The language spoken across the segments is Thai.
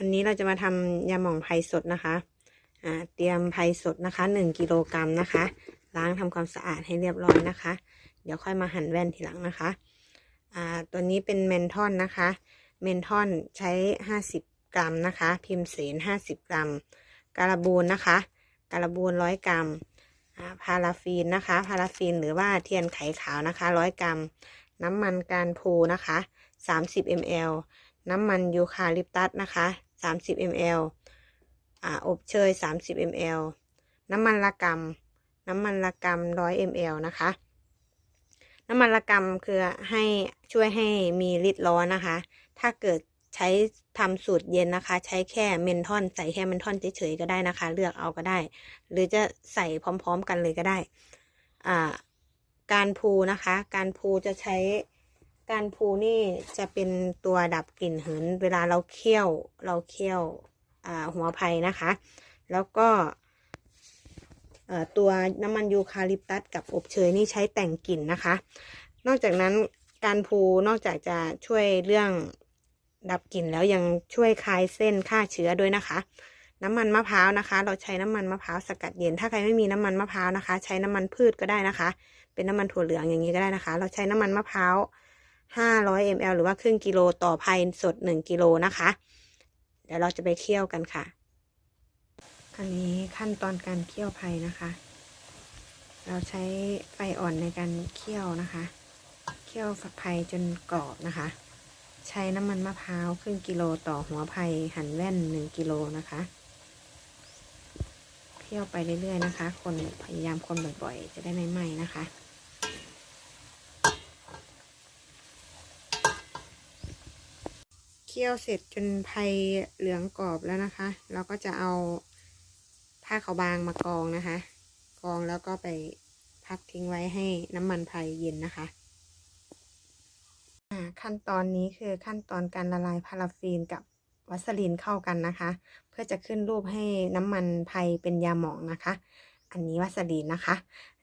วันนี้เราจะมาทำยาหม่องไผ่สดนะคะอ่าเตรียมไผ่สดนะคะหนึ่งกิโลกรัมนะคะ ล้างทำความสะอาดให้เรียบร้อยนะคะ เดี๋ยวค่อยมาหั่นแว่นทีหลังนะคะอ่าตัวนี้เป็นเมนทอนนะคะ เมนทอนใช้ห้าสิบกรัมนะคะ พิมพ์เสนห้าสิบกรัม การบูนนะคะ การบูนร้อยกรัมพาราฟีนนะคะ พาราฟีนหรือว่าเทียนไขขาวนะคะร้อยกรัม น้ำมันการพูนะคะสามสิบ ml น้ำมันยูคาลิปตัสนะคะ 30 ml อ่าอบเชย 30 ml น้ำมันละกำน้ำมันละกำ100 ml นะคะ น้ำมันละกำคือให้ช่วยให้มีฤทธิ์ร้อนนะคะ ถ้าเกิดใช้ทำสูตรเย็นนะคะ ใช้แค่เมนทอนใส่แค่เมนทอนเฉยๆก็ได้นะคะ เลือกเอาก็ได้ หรือจะใส่พร้อม ๆ กันเลยก็ได้ อ่า การพูนะคะ การพูจะใช้ การพูนี่จะเป็นตัวดับกลิ่นหืน เวลาเราเคี่ยวเราเคี่ยวหัวไผ่นะคะ แล้วก็ตัวน้ำมันยูคาลิปตัสกับอบเชยนี่ใช้แต่งกลิ่นนะคะ นอกจากนั้นการพูนอกจากจะช่วยเรื่องดับกลิ่นแล้วยังช่วยคลายเส้นฆ่าเชื้อด้วยนะคะ น้ำมันมะพร้าวนะคะ เราใช้น้ำมันมะพร้าวสกัดเย็น ถ้าใครไม่มีน้ำมันมะพร้าวนะคะ ใช้น้ำมันพืชก็ได้นะคะ เป็นน้ำมันถั่วเหลืองอย่างนี้ก็ได้นะคะ เราใช้น้ำมันมะพร้าว 500 ml หรือว่าครึ่งกิโลต่อไผ่สด 1 กิโลนะคะ เดี๋ยวเราจะไปเคี่ยวกันค่ะ อันนี้ขั้นตอนการเคี่ยวไผ่นะคะ เราใช้ไฟอ่อนในการเคี่ยวนะคะ เคี่ยวฝักไผ่จนกรอบนะคะ ใช้น้ำมันมะพร้าวครึ่งกิโลต่อหัวไผ่หั่นแว่น 1 กิโลนะคะเคี่ยวไปเรื่อยๆนะคะ คนพยายามคนบ่อยๆ จะได้ไม่ไหม้นะคะ คี่ยวเสร็จจนไผ่เหลืองกรอบแล้วนะคะ เราก็จะเอาผ้าขาวบางมากองนะคะ กองแล้วก็ไปพักทิ้งไว้ให้น้ำมันไผ่เย็นนะคะขั้นตอนนี้คือขั้นตอนการละลายพาราฟีนกับวัสลีนเข้ากันนะคะ เพื่อจะขึ้นรูปให้น้ำมันไผ่เป็นยาหมองนะคะ อันนี้วัสลีนนะคะ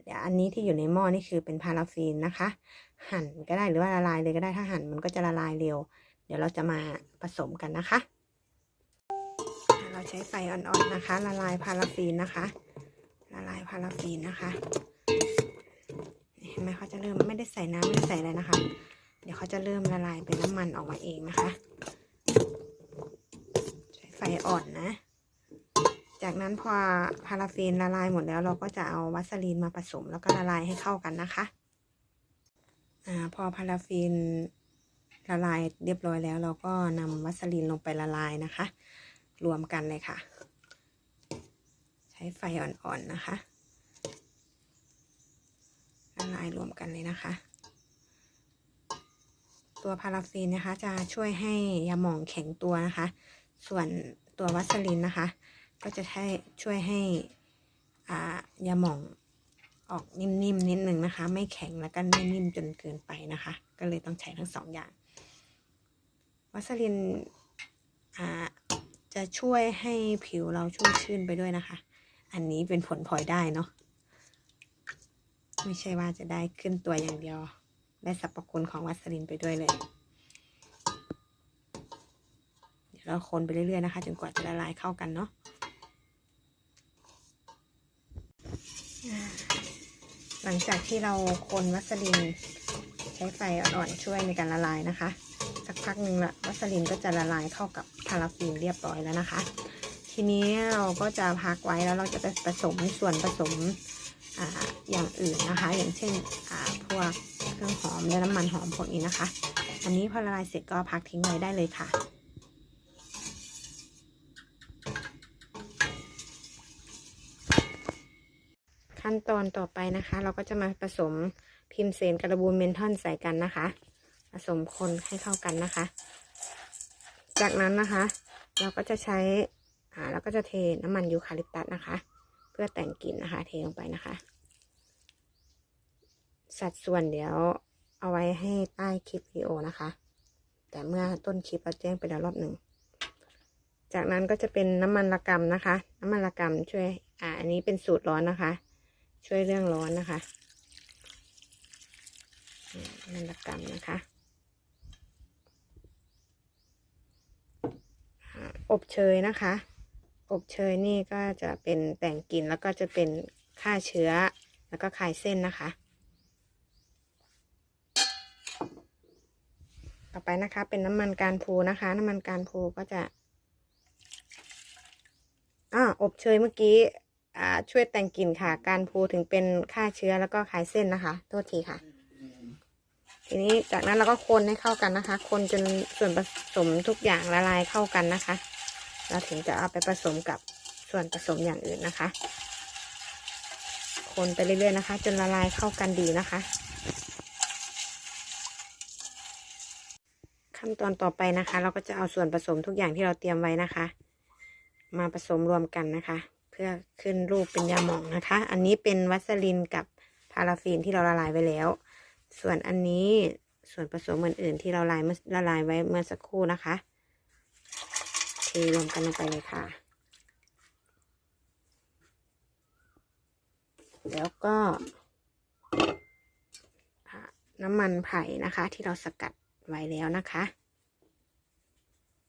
เดี๋ยวอันนี้ที่อยู่ในหม้อนี่คือเป็นพาราฟีนนะคะ หั่นก็ได้หรือว่าละลายเลยก็ได้ถ้าหั่นมันก็จะละลายเร็ว เดี๋ยวเราจะมาผสมกันนะคะ เราใช้ไฟอ่อนๆนะคะ ละลายพาราฟีนนะคะ ละลายพาราฟีนนะคะเห็นไหมเขาจะเริ่มไม่ได้ใส่น้ำไม่ได้ใส่อะไรนะคะ เดี๋ยวเขาจะเริ่มละลายเป็นน้ำมันออกมาเองนะคะ ใช้ไฟอ่อนนะ จากนั้นพอพาราฟีนละลายหมดแล้ว เราก็จะเอาวัสลีนมาผสมแล้วก็ละลายให้เข้ากันนะคะอ่าพอพาราฟีน ละลายเรียบร้อยแล้ว เราก็นำวัสลีนลงไปละลายนะคะ รวมกันเลยค่ะ ใช้ไฟอ่อนๆนะคะละลายรวมกันเลยนะคะ ตัวพาราฟีนนะคะ จะช่วยให้ยาหม่องแข็งตัวนะคะ ส่วนตัววัสลินนะคะ ก็จะให้ช่วยให้อ่ายาหม่องออกนิ่มๆนิดนึงนะคะ ไม่แข็งแล้วก็ไม่นิ่มจนเกินไปนะคะ ก็เลยต้องใช้ทั้งสองอย่าง วัสลินอ่าจะช่วยให้ผิวเราชุ่มชื่นไปด้วยนะคะ อันนี้เป็นผลพลอยได้เนาะ ไม่ใช่ว่าจะได้ขึ้นตัวอย่างเดียว ได้สรรพคุณของวัสลินไปด้วยเลย เดี๋ยวเราคนไปเรื่อยๆนะคะ จนกว่าจะละลายเข้ากันเนาะหลังจากที่เราคนวัสลินใช้ไฟอ่อนๆช่วยในการละลายนะคะ สักพักหนึ่งละวัสลินก็จะละลายเข้ากับพาราฟีนเรียบร้อยแล้วนะคะ ทีนี้เราก็จะพักไว้แล้วเราจะไปผสมส่วนผสมออย่างอื่นนะคะ อย่างเช่นพวกเครื่องหอมและน้ำมันหอมพวกนี้นะคะ อันนี้พอละลายเสร็จก็พักทิ้งไว้ได้เลยค่ะขั้นตอนต่อไปนะคะ เราก็จะมาผสมพิมเซนกระบูนเมนทอนใส่กันนะคะ ผสมคนให้เข้ากันนะคะ จากนั้นนะคะ เราก็จะใช้อ่าเราก็จะเทน้ำมันยูคาลิปตัสนะคะ เพื่อแต่งกลิ่นนะคะ เทลงไปนะคะ สัดส่วนเดี๋ยวเอาไว้ให้ใต้คลิปวิดีโอนะคะ แต่เมื่อต้นคลิปเราแจ้งไปแล้วรอบหนึ่งจากนั้นก็จะเป็นน้ำมันละกำนะคะ น้ำมันละกำช่วย อ่า อันนี้เป็นสูตรร้อนนะคะ ช่วยเรื่องร้อนนะคะน้ำมันละกำนะคะ อบเชยนะคะ อบเชยนี่ก็จะเป็นแต่งกลิ่นแล้วก็จะเป็นฆ่าเชื้อ แล้วก็คลายเส้นนะคะ ต่อไปนะคะเป็นน้ำมันการพูนะคะ น้ำมันการพูก็จะอ่าอบเชยเมื่อกี้อ่าช่วยแต่งกลิ่นค่ะ การพูถึงเป็นฆ่าเชื้อแล้วก็คลายเส้นนะคะ โทษทีค่ะทีนี้จากนั้นเราก็คนให้เข้ากันนะคะ คนจนส่วนผสมทุกอย่างละลายเข้ากันนะคะ เราถึงจะเอาไปผสมกับส่วนผสมอย่างอื่นนะคะ คนไปเรื่อยๆนะคะ จนละลายเข้ากันดีนะคะ ขั้นตอนต่อไปนะคะ เราก็จะเอาส่วนผสมทุกอย่างที่เราเตรียมไว้นะคะ มาผสมรวมกันนะคะ เพื่อขึ้นรูปเป็นยาหม่องนะคะ อันนี้เป็นวัสลินกับพาราฟินที่เราละลายไว้แล้ว ส่วนอันนี้ส่วนผสมอื่นๆที่เราละลายเมื่อละลายไว้เมื่อสักครู่นะคะ รวมกันลงไปเลยค่ะ แล้วก็น้ำมันไผ่นะคะ ที่เราสกัดไว้แล้วนะคะ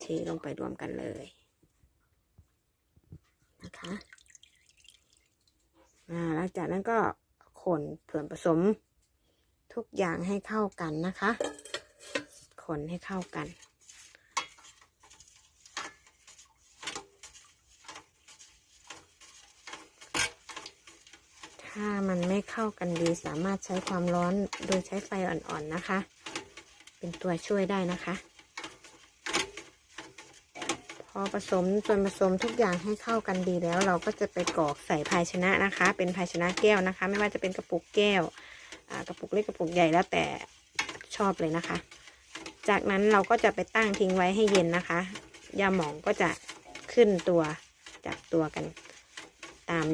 เทลงไปรวมกันเลยนะคะหลังจากนั้นก็คนส่วนผสมทุกอย่างให้เข้ากันนะคะ คนให้เข้ากัน ถ้ามันไม่เข้ากันดีสามารถใช้ความร้อนโดยใช้ไฟอ่อนๆนะคะ เป็นตัวช่วยได้นะคะ พอผสมส่วนผสมทุกอย่างให้เข้ากันดีแล้ว เราก็จะไปกรอกใส่ภาชนะนะคะ เป็นภาชนะแก้วนะคะ ไม่ว่าจะเป็นกระปุกแก้วกระปุกเล็กกระปุกใหญ่แล้วแต่ชอบเลยนะคะ จากนั้นเราก็จะไปตั้งทิ้งไว้ให้เย็นนะคะ ยาหมองก็จะขึ้นตัวจับตัวกันตาม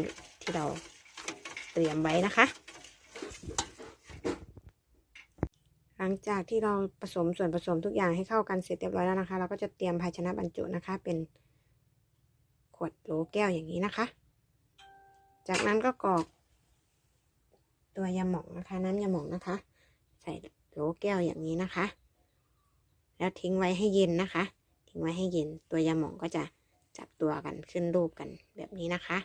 ที่เรา เตรียมไว้นะคะ หลังจากที่เราผสมส่วนผสมทุกอย่างให้เข้ากันเสร็จเรียบร้อยแล้วนะคะ เราก็จะเตรียมภาชนะบรรจุนะคะ เป็นขวดโหลแก้วอย่างนี้นะคะ จากนั้นก็กรอกตัวยาหม่องนะคะน้ำยาหม่องนะคะ ใส่โหลแก้วอย่างนี้นะคะ แล้วทิ้งไว้ให้เย็นนะคะ ทิ้งไว้ให้เย็นตัวยาหม่องก็จะจับตัวกันขึ้นรูปกันแบบนี้นะคะ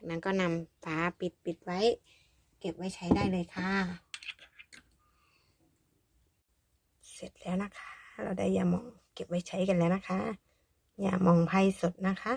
จากนั้นก็นำฝาปิดปิดไว้ เก็บไว้ใช้ได้เลยค่ะ เสร็จแล้วนะคะ เราได้ยาหม่องเก็บไว้ใช้กันแล้วนะคะยาหม่องไพ่สดนะคะ